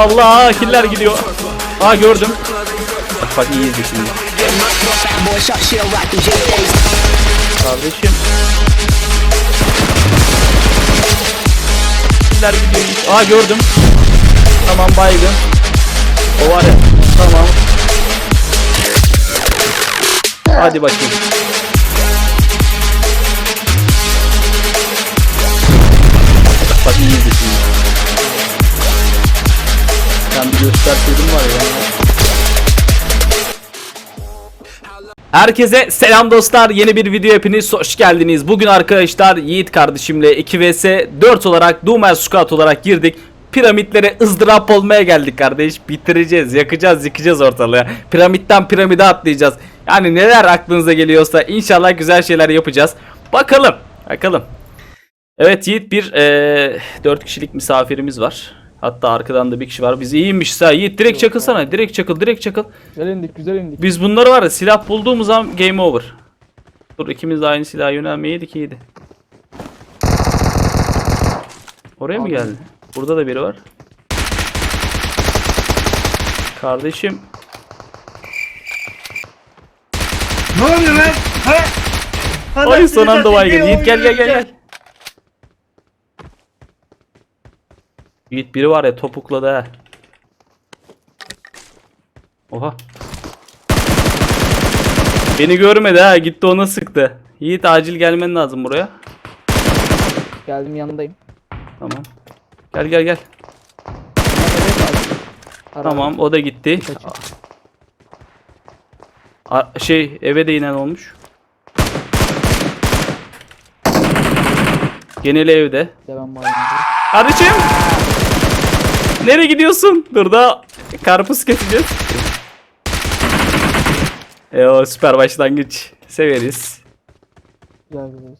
Allah killer gidiyor. Aa gördüm. Bak bak iyi izle şimdi. Kardeşim. Killer gidiyor. Aa gördüm. Tamam baygın. O var ya. Tamam. Hadi bakayım. Gösterseydin var ya. Herkese selam dostlar. Yeni bir video hepiniz hoş geldiniz. Bugün arkadaşlar Yiğit kardeşimle 2 vs 4 olarak Doomer Squad olarak girdik. Piramitlere ızdırap olmaya geldik kardeş. Bitireceğiz, yakacağız, yıkacağız ortalığı. Piramitten piramide atlayacağız. Yani neler aklınıza geliyorsa inşallah güzel şeyler yapacağız. Bakalım, bakalım. Evet Yiğit bir eee 4 kişilik misafirimiz var. Hatta arkadan da bir kişi var. Biz iyiymiş ha. Yiğit direkt çakılsana. Direkt çakıl, direkt çakıl. Güzel indik güzel indik. Biz bunları var ya silah bulduğumuz zaman game over. Dur ikimiz de aynı silaha yönelmeyeydik iyiydi. Oraya mı Abi. geldi? Burada da biri var. Kardeşim Ne oluyor lan? Ha? Ay son anda baygın. Yiğit gel gel gel gel. Yiğit biri var ya topukladı ha. Oha. Beni görmedi ha gitti ona sıktı. Yiğit acil gelmen lazım buraya. Geldim yanındayım. Tamam. Gel gel gel. Ara- Tamam o da gitti. A- şey eve de inen olmuş. Geneli evde. Devam. Kardeşim. Nereye gidiyorsun? Dur da karpuz keseceğiz. E o süper başlangıç. Severiz. Güzel güzel.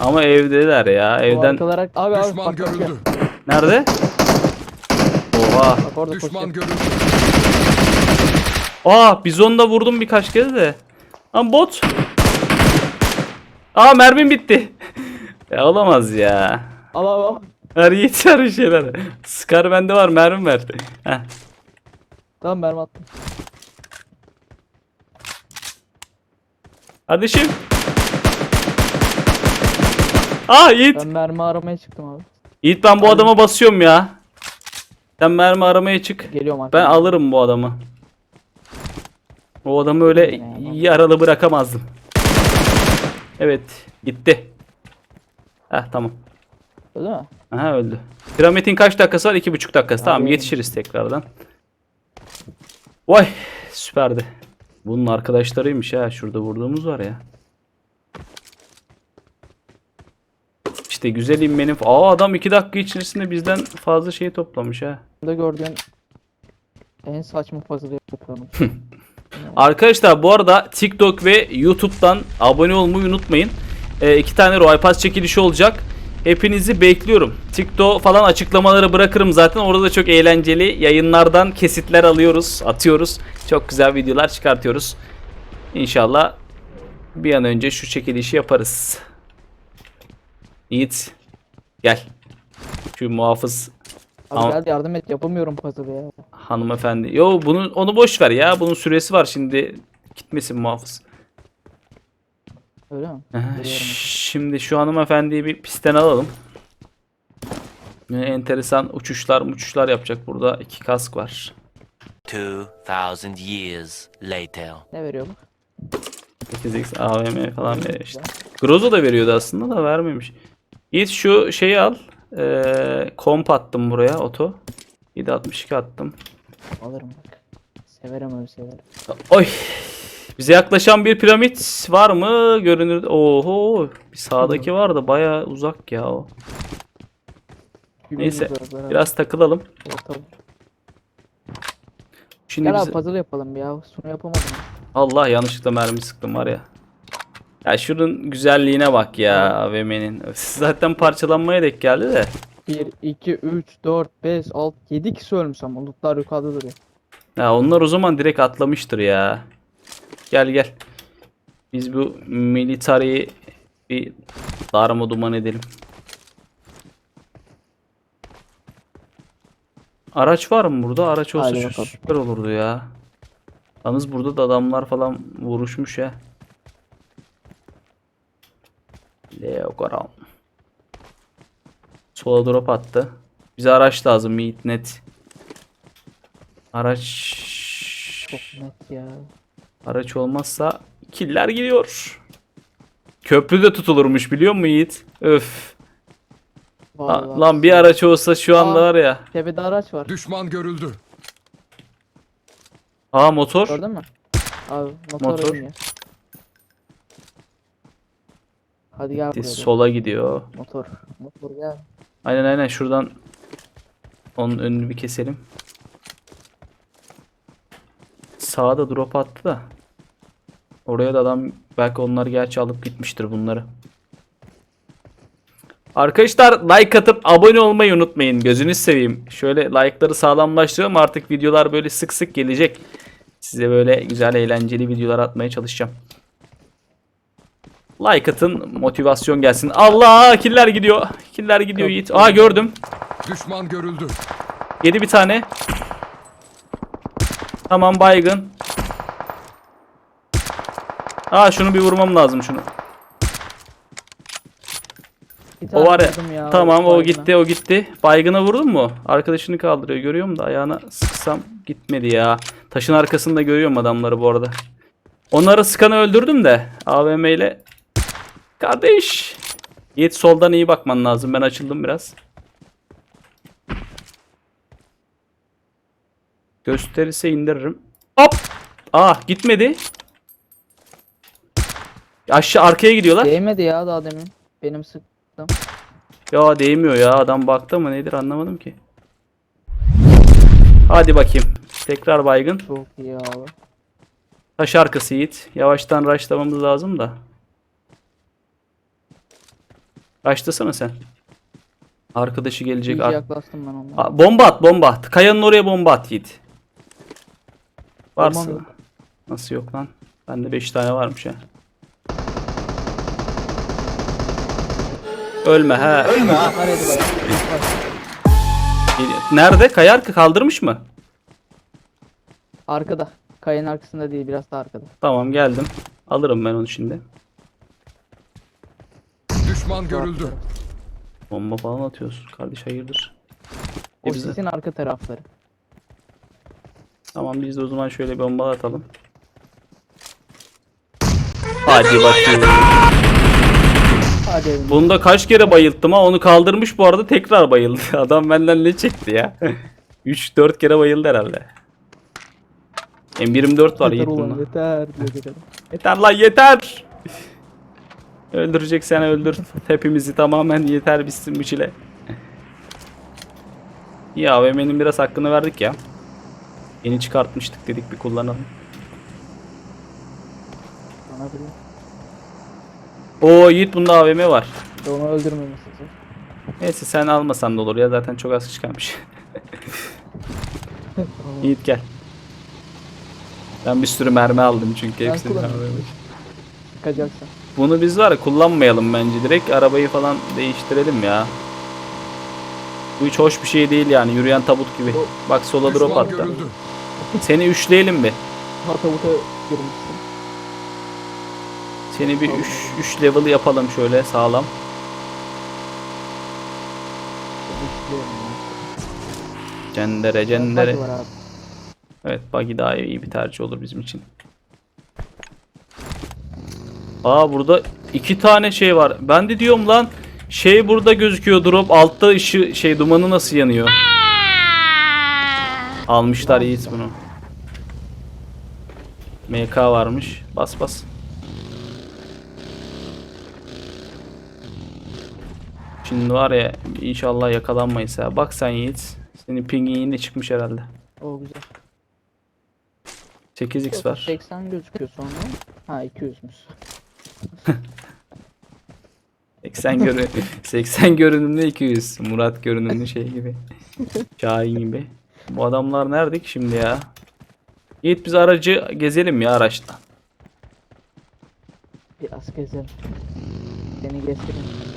Ama evdeler ya. Evden arkalara... Abi abi Düşman bak bak, görüldü. nerede? Oha. bak orada Düşman koşuyor. görüldü. Aa bizonda vurdum birkaç kez de. Lan bot. Aa mermim bitti. ya olamaz ya. Al al al. Her yeter bir şeyler. Scar bende var mermim ver. Heh. Tamam mermi attım. Kardeşim. Aa Yiğit. Ben mermi aramaya çıktım abi. Yiğit ben bu adama basıyorum ya. Sen mermi aramaya çık. Geliyorum Ben arkadan. alırım bu adamı. O adamı öyle yaralı bırakamazdım. Evet gitti. Heh tamam. Öyle mi? Aha öldü. Piramidin kaç dakikası var? İki buçuk dakikası. Tamam Abi. yetişiriz tekrardan. Vay süperdi. Bunun arkadaşlarıymış ha. Şurada vurduğumuz var ya. İşte güzel inmenin... Aa adam iki dakika içerisinde bizden fazla şey toplamış ha. Burada gördüğün en saçma puzzle yapıyorum. Arkadaşlar bu arada TikTok ve YouTube'dan abone olmayı unutmayın. Ee, iki tane Roy Pass çekilişi olacak. Hepinizi bekliyorum. TikTok falan açıklamaları bırakırım zaten. Orada da çok eğlenceli yayınlardan kesitler alıyoruz, atıyoruz. Çok güzel videolar çıkartıyoruz. İnşallah bir an önce şu çekilişi yaparız. Yiğit gel. Şu muhafız Abi Ama- gel yardım et yapamıyorum puzzle ya. hanımefendi. Yo bunu onu boş ver ya. Bunun süresi var şimdi. Gitmesin muhafız. Öyle mi? Şimdi şu hanımefendiyi bir pistten alalım. Ne enteresan uçuşlar uçuşlar yapacak burada. iki kask var. 2000 years later. Ne veriyor bu? 8x AVM falan veriyor işte. Grozo da veriyordu aslında da vermemiş. Yiğit şu şeyi al. Ee, komp attım buraya oto. 762 attım. Alırım bak. Severim öyle şeyleri. Oy. Bize yaklaşan bir piramit var mı? Görünür. Oho. Bir sağdaki var da baya uzak ya o. Neyse. Biraz takılalım. Ortalık. Şimdi Gel biz... abi puzzle yapalım ya. Sunu yapamadım. Allah yanlışlıkla mermi sıktım var ya. Ya şunun güzelliğine bak ya AVM'nin. Zaten parçalanmaya denk geldi de. 1, 2, 3, 4, 5, 6, 7 kişi ölmüş ama lootlar yukarıda duruyor. Ya onlar o zaman direkt atlamıştır ya. Gel gel. Biz bu militariyi bir darma duman edelim. Araç var mı burada? Araç olsa Hadi bakalım. süper olurdu ya. Yalnız burada da adamlar falan vuruşmuş ya. Leo Goram. Sola drop attı. Bize araç lazım Yiğit net. Araç Çok net ya. Araç olmazsa killer gidiyor. Köprü de tutulurmuş biliyor musun Yiğit? Öf. Vallahi. La- Lan bir araç olsa şu anda Aa. var ya. Tepede araç var. Düşman görüldü. Aa motor. Gördün mü? Abi motor, Motor. Hadi gel buraya. Sola gidiyor. Motor. Motor gel. Aynen aynen şuradan onun önünü bir keselim. Sağa da drop attı da. Oraya da adam belki onlar gerçi alıp gitmiştir bunları. Arkadaşlar like atıp abone olmayı unutmayın. Gözünüz seveyim. Şöyle like'ları sağlamlaştıralım artık videolar böyle sık sık gelecek. Size böyle güzel eğlenceli videolar atmaya çalışacağım. Like atın motivasyon gelsin. Allah killer gidiyor. Killer gidiyor Yiğit. Aa gördüm. Düşman görüldü. Yedi bir tane. Tamam baygın. Aa şunu bir vurmam lazım şunu. Bir O tane var ya. vurdum ya, tamam o baygına. gitti o gitti. Baygına vurdun mu? Arkadaşını kaldırıyor görüyorum da ayağına sıksam gitmedi ya. Taşın arkasında görüyorum adamları bu arada. Onları sıkanı öldürdüm de AVM ile. Kardeş. Yiğit soldan iyi bakman lazım. Ben açıldım biraz. Gösterirse indiririm. Hop. Ah gitmedi. Aşağı arkaya gidiyorlar. Değmedi ya daha demin. Benim sık. Ya değmiyor ya adam baktı mı nedir anlamadım ki. Hadi bakayım. Tekrar baygın. Çok iyi abi. Taş arkası Yiğit. Yavaştan rushlamamız lazım da. Rushlasana sen. Arkadaşı gelecek. İyice Ar- yaklaştım ben onlara. Bomba at bomba at. Kayanın oraya bomba at Yiğit. Varsa. Nasıl yok lan? Bende 5 tane varmış ha. Ölme ha. Nerede bak? Geliyor. Nerede? Kayar kaldırmış mı? Arkada. Kayanın arkasında değil biraz da arkada. Tamam geldim. Alırım ben onu şimdi. Düşman görüldü. Bomba falan atıyorsun kardeş hayırdır. O E bize- sisin arka tarafları. Tamam biz de o zaman şöyle bir bomba atalım. Hadi bakayım. Hadi evine. Bunu da kaç kere bayılttım ha onu kaldırmış bu arada tekrar bayıldı. Adam benden ne çekti ya. 3-4 kere bayıldı herhalde. M24 var Yeter Yiğit ulan bunda. yeter. yeter. Yeter lan yeter. Öldürecek seni öldür. Hepimizi tamamen yeter bitsin bu çile. Ya AVM'nin biraz hakkını verdik ya. Yeni çıkartmıştık dedik bir kullanalım. Bana bile. Oo Yiğit bunda AVM var. Onu öldürmemesi. Neyse sen almasan da olur ya zaten çok az çıkarmış. Yiğit gel. Ben bir sürü mermi aldım çünkü Ben hepsini kullanırım. AVM. Çıkacaksın. Bunu biz var ya kullanmayalım bence direkt arabayı falan değiştirelim ya. Bu hiç hoş bir şey değil yani yürüyen tabut gibi. Bak sola drop Düşman attı. görüldü. Seni üçleyelim bir. Ha tavuta girmişsin. Seni bir 3 3 level yapalım şöyle sağlam. Cendere cendere. Evet buggy daha iyi bir tercih olur bizim için. Aa burada iki tane şey var. Ben de diyorum lan şey burada gözüküyor drop altta ışı şey dumanı nasıl yanıyor? Almışlar Yiğit bunu. MK varmış. Bas bas. Şimdi var ya inşallah yakalanmayız ya. Bak sen Yiğit. Senin pingin yine çıkmış herhalde. O güzel. 8x var. 80 gözüküyor sonra. Ha 200'müş. 80 görün 80 görünümlü 200. Murat görünümlü şey gibi. Şahin gibi. Bu adamlar nerede ki şimdi ya? Yiğit biz aracı gezelim ya araçta. Biraz gezelim. Seni gezdireyim.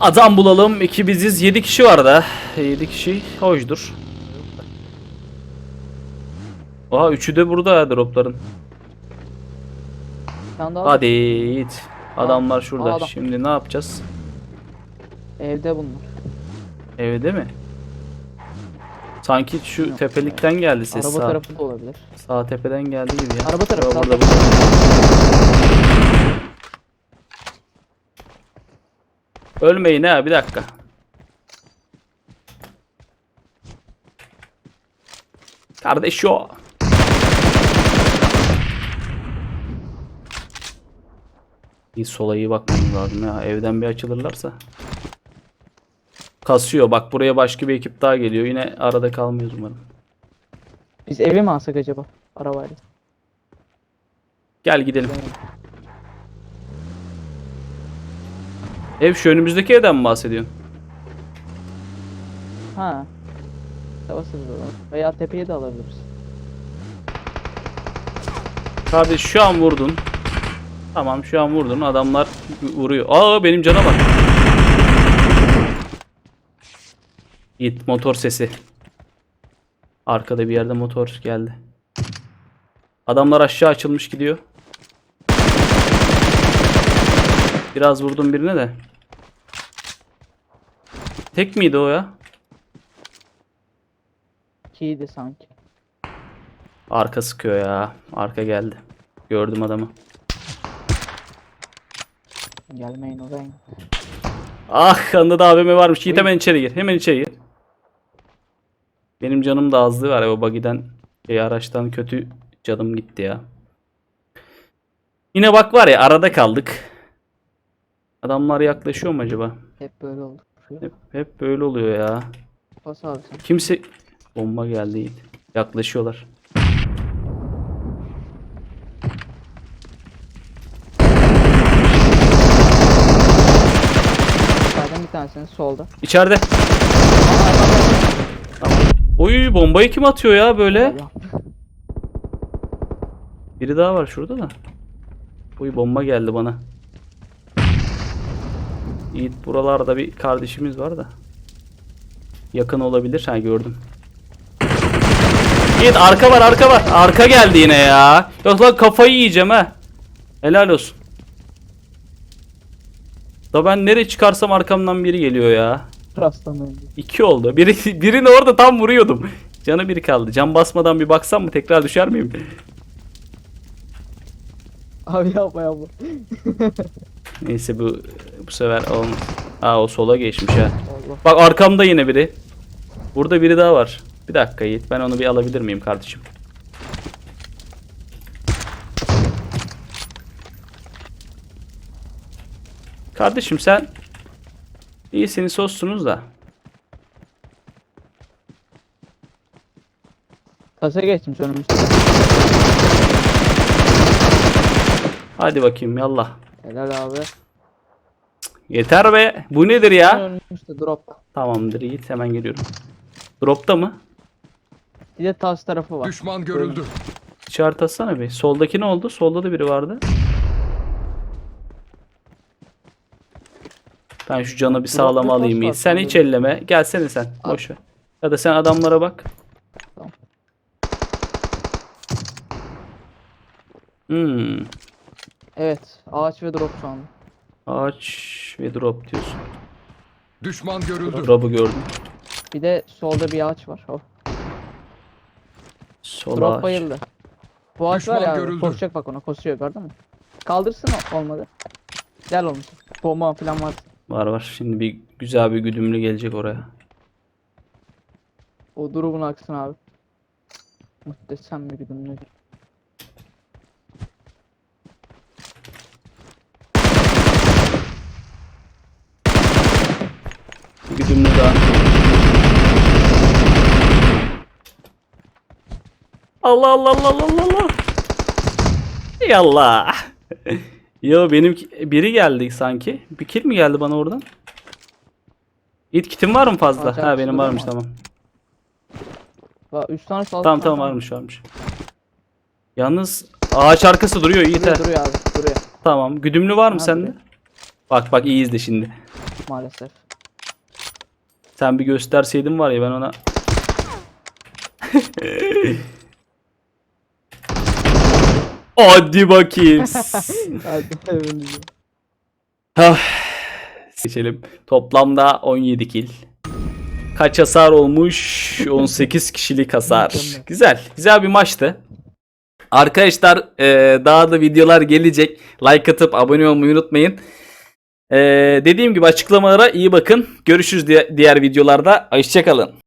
Adam bulalım. İki biziz. 7 kişi var da. 7 kişi hoşdur. Aha üçü de burada ya dropların. Hadi Yiğit. Adamlar şurada. Aa, adam. Şimdi ne yapacağız? evde bunlar. Evde mi? Sanki şu tepelikten geldi ses Araba sağ. tarafı da olabilir. Sağ tepeden geldi gibi ya. Araba tarafı, burada, burada. Ölmeyin ha bir dakika. Kardeş o. Bir sola iyi bakmamız lazım ya. Evden bir açılırlarsa. Kasıyor. Bak buraya başka bir ekip daha geliyor. Yine arada kalmıyoruz umarım. Biz evi mi alsak acaba? Arabayla. Gel gidelim. Ev şu önümüzdeki evden mi bahsediyorsun? Ha. Tavasız da olur. Veya tepeye de alabiliriz. Kardeş şu an vurdun. Tamam şu an vurdun. Adamlar vuruyor. Aa benim cana bak. Git motor sesi. Arkada bir yerde motor geldi. Adamlar aşağı açılmış gidiyor. Biraz vurdum birine de. Tek miydi o ya? İkiydi sanki. Arka sıkıyor ya. Arka geldi. Gördüm adamı. Gelmeyin oraya. Ah kanında da AVM varmış. Yiğit hemen içeri gir. Hemen içeri gir. Benim canım da azlığı var ya o buggy'den şey, araçtan kötü canım gitti ya. Yine bak var ya arada kaldık. Adamlar yaklaşıyor mu acaba? Hep böyle oldu. Hep, hep böyle oluyor ya. Bas abi sen. Kimse... Bomba geldi Yiğit. Yaklaşıyorlar. Sağdan bir tanesinin solda. İçeride. Tamam. Oy bombayı kim atıyor ya böyle? Biri daha var şurada da. Uy bomba geldi bana. Yiğit buralarda bir kardeşimiz var da. Yakın olabilir. Ha gördüm. Yiğit arka var arka var. Arka geldi yine ya. Yok lan kafayı yiyeceğim ha. Helal olsun. Da ben nereye çıkarsam arkamdan biri geliyor ya. Rastlamayın. İki oldu. Biri, birini orada tam vuruyordum. Canı bir kaldı. Can basmadan bir baksam mı tekrar düşer miyim? Abi yapma yapma. Neyse bu bu sefer olmaz. Aa o sola geçmiş ha. Allah. Bak arkamda yine biri. Burada biri daha var. Bir dakika Yiğit ben onu bir alabilir miyim kardeşim? Kardeşim sen iyisiniz hostsunuz da. Tasa geçmiş önümüzde. Hadi bakayım yallah. Helal abi. Yeter be. Bu nedir ya? Önümüzde drop. Tamamdır Yiğit hemen geliyorum. Dropta mı? Bir de tas tarafı var. Düşman görüldü. İşaret atsana bir. Soldaki ne oldu? Solda da biri vardı. Ben şu canı bir sağlam Dropta alayım taş Yiğit. Sen sanırım. hiç elleme. Gelsene sen. Al. Boş ver. Ya da sen adamlara bak. Tamam. Hmm. Evet. Ağaç ve drop şu anda. Ağaç ve drop diyorsun. Düşman görüldü. Drop'u gördüm. Bir de solda bir ağaç var. Oh. Sol Drop ağaç. bayıldı. Bu ağaç var Düşman ya abi, görüldü. koşacak bak ona koşuyor gördün mü? Kaldırsın o- olmadı. Gel olmuş. Bomba falan var. Var var. Şimdi bir güzel bir güdümlü gelecek oraya. O durumun aksın abi. Muhteşem bir güdümlü. Bir güdümlü daha. Allah Allah Allah Allah Allah Allah. Yallah. Yo benim biri geldi sanki. Bir kill mi geldi bana oradan? Yiğit kitim var mı fazla? Ağaç Ha benim varmış tamam. Bak 3 tane sol. Tamam tamam varmış varmış. Yalnız ağaç arkası duruyor ha. Duruyor, duruyor abi duruyor. Tamam. Güdümlü var mı Ha, sende? duruyor. Bak bak iyi izle şimdi. maalesef. Sen bir gösterseydin var ya ben ona. Hadi bakayım. Hadi, evet. Ah, Geçelim. Toplamda 17 kill. Kaç hasar olmuş? 18 kişilik hasar. Güzel. Güzel bir maçtı. Arkadaşlar e, daha da videolar gelecek. Like atıp abone olmayı unutmayın. E, dediğim gibi açıklamalara iyi bakın. Görüşürüz di- diğer videolarda. Hoşçakalın.